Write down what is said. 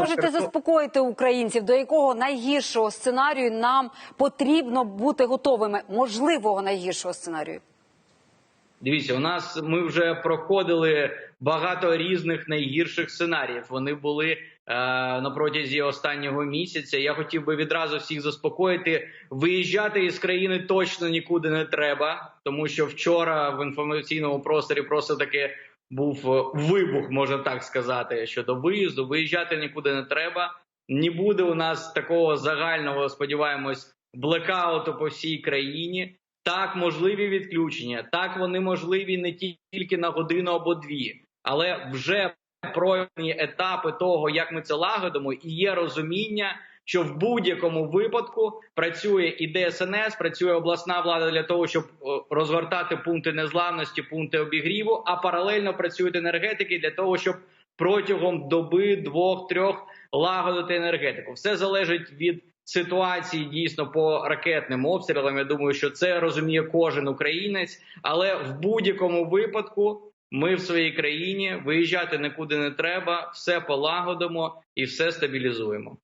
Можете заспокоїти українців, до якого найгіршого сценарію нам потрібно бути готовими? Можливого найгіршого сценарію. Дивіться, у нас ми вже проходили багато різних найгірших сценаріїв. Вони були е, на протязі останнього місяця. Я хотів би відразу всіх заспокоїти. Виїжджати із країни точно нікуди не треба, тому що вчора в інформаційному просторі просто таки був е, вибух, можна так сказати, щодо виїзду. Виїжджати нікуди не треба. Не буде у нас такого загального, сподіваємось, блекауту по всій країні. Так, можливі відключення, так вони можливі не тільки на годину або дві, але вже пройдені етапи того, як ми це лагодимо, і є розуміння, що в будь-якому випадку працює і ДСНС, працює обласна влада для того, щоб о, розгортати пункти незламності, пункти обігріву, а паралельно працюють енергетики для того, щоб протягом доби, двох, трьох лагодити енергетику. Все залежить від ситуації дійсно по ракетним обстрілам. Я думаю, що це розуміє кожен українець, але в будь-якому випадку ми в своїй країні виїжджати нікуди не треба, все полагодимо і все стабілізуємо.